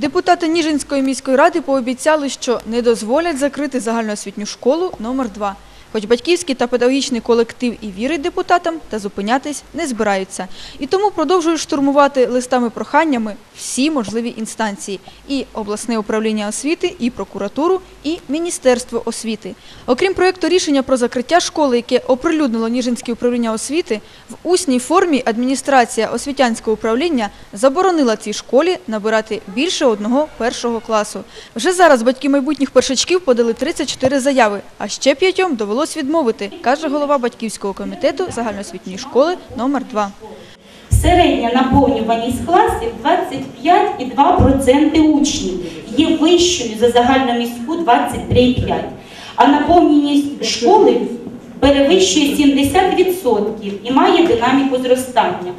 Депутати Ніжинської міської ради пообіцяли, що не дозволять закрити загальноосвітню школу номер 2 Хоч батьківський та педагогічний колектив і вірить депутатам, та зупинятись не збираються. І тому продовжують штурмувати листами-проханнями всі можливі інстанції – і обласне управління освіти, і прокуратуру, і Міністерство освіти. Окрім проєкту рішення про закриття школи, яке оприлюднило Ніжинське управління освіти, в усній формі адміністрація освітянського управління заборонила цій школі набирати більше одного першого класу. Вже зараз батьки майбутніх першачків подали 34 заяви, а ще п'ятьом довелось відмовити, каже голова батьківського комітету загальноосвітньої школи номер 2 Середня наповнюваність класів 25,2% учнів є вищою за загальноміську 23,5%. А наповненість школи перевищує 70% і має динаміку зростання.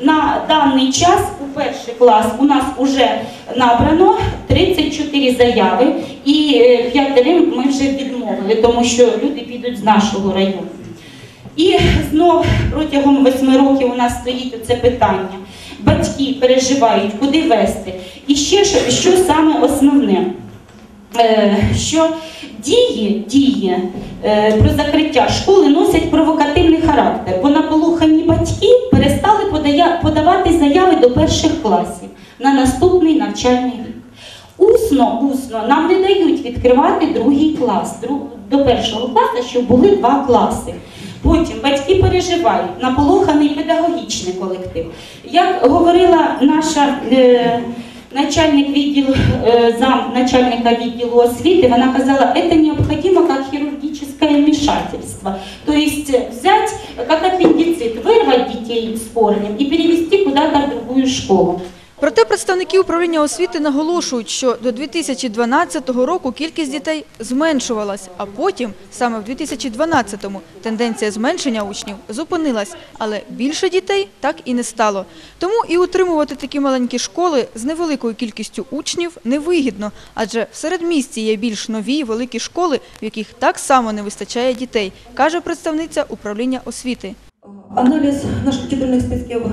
На даний час у перший клас у нас вже набрано 34 заяви, і е, п'ятерим ми вже відмовили, тому що люди підуть з нашого району. І знов протягом восьми років у нас стоїть це питання. Батьки переживають, куди вести. І ще що, саме основне, Е, що дії, дії е, про закриття школи носять провокативний перших класів на наступний навчальний рік. Усно, усно нам не дають відкривати другий клас, до першого класу, щоб були два класи. Потім батьки переживають, наполоханий педагогічний колектив. Як говорила наша е, начальник відділу, е, зам начальника відділу освіти, вона казала, це необхідно як хірургічне вмешательство. Тобто взять, как аппендицит, вырвать детей с корнем и перевести куда-то в другую школу. Проте представники управління освіти наголошують, що до 2012 року кількість дітей зменшувалась, а потім, саме в 2012-му, тенденція зменшення учнів зупинилась, але більше дітей так і не стало. Тому і утримувати такі маленькі школи з невеликою кількістю учнів невигідно, адже в середмісті є більш нові великі школи, в яких так само не вистачає дітей, каже представниця управління освіти. Аналіз наших титульних списків е,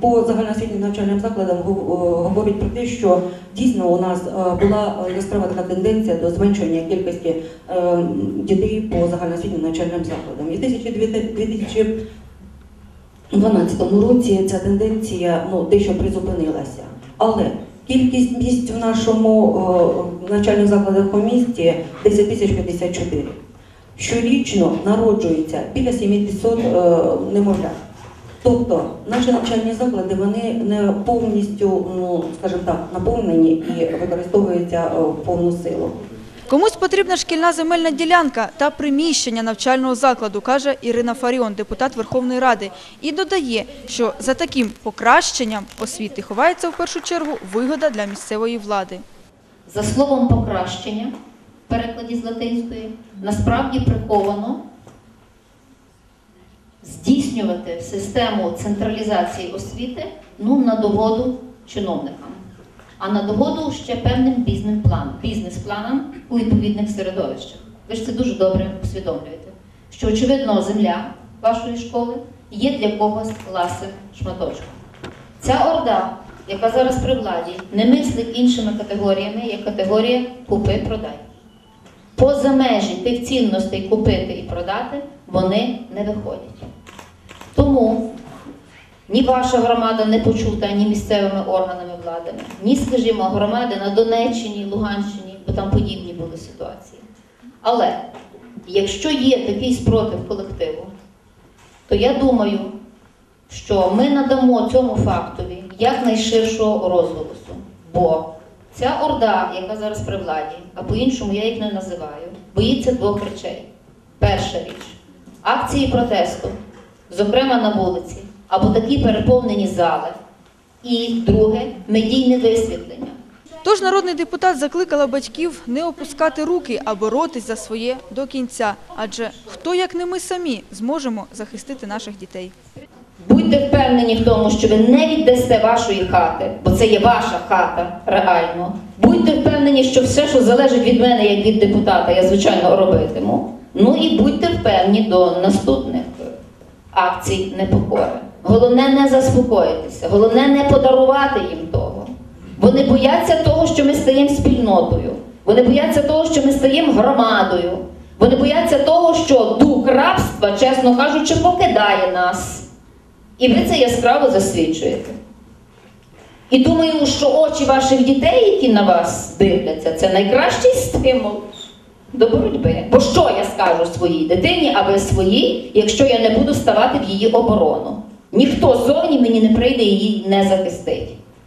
по загальноосвітнім навчальним закладам е, говорить про те, що дійсно у нас е, була яскрава така тенденція до зменшення кількості дітей по загальноосвітнім навчальним закладам. І в 2012 році ця тенденція ну, дещо призупинилася. Але кількість місць в нашому навчальних закладах у місті 10 тисяч 54. Щорічно народжується біля 700 е, немовлят. Тобто наші навчальні заклади вони не повністю, ну скажімо так, наповнені і використовуються е, в повну силу. Комусь потрібна шкільна земельна ділянка та приміщення навчального закладу, каже Ірина Фаріон, депутат Верховної Ради, і додає, що за таким покращенням освіти ховається в першу чергу вигода для місцевої влади. За словом покращення, перекладі з латинської, насправді приховано здійснювати систему централізації освіти ну, на догоду чиновникам, а на догоду ще певним бізнес-план, бізнес-планам у відповідних середовищах. Ви ж це дуже добре усвідомлюєте, що очевидно земля вашої школи є для когось ласим шматочком. Ця орда, яка зараз при владі, не мислить іншими категоріями, як категорія купи-продай. Поза межі тих цінностей купити і продати вони не виходять. Тому ні ваша громада не почута ні місцевими органами влади, ні, скажімо, громади на Донеччині, Луганщині, бо там подібні були ситуації. Але якщо є такий спротив колективу, то я думаю, що ми надамо цьому фактові якнайширшого розголосу. Бо ця орда, яка зараз при владі, а по-іншому я їх не називаю, боїться двох речей. Перша річ акції протесту, зокрема на вулиці, або такі переповнені зали. І друге медійне висвітлення. Тож народний депутат закликала батьків не опускати руки, а боротись за своє до кінця. Адже хто, як не ми самі, зможемо захистити наших дітей. Будьте впевнені в тому, що ви не віддасте вашої хати, бо це є ваша хата реально. Будьте впевнені, що все, що залежить від мене, як від депутата, я звичайно робитиму. Ну і будьте впевнені до наступних акцій непокори. Головне не заспокоїтися, головне не подарувати їм того. Вони бояться того, що ми стаємо спільнотою. Вони бояться того, що ми стаємо громадою. Вони бояться того, що дух рабства, чесно кажучи, покидає нас. І ви це яскраво засвідчуєте. І думаю, що очі ваших дітей, які на вас дивляться, це найкращий стимул до боротьби. Бо що я скажу своїй дитині, а ви своїй, якщо я не буду ставати в її оборону? Ніхто зовні мені не прийде і її не захистить.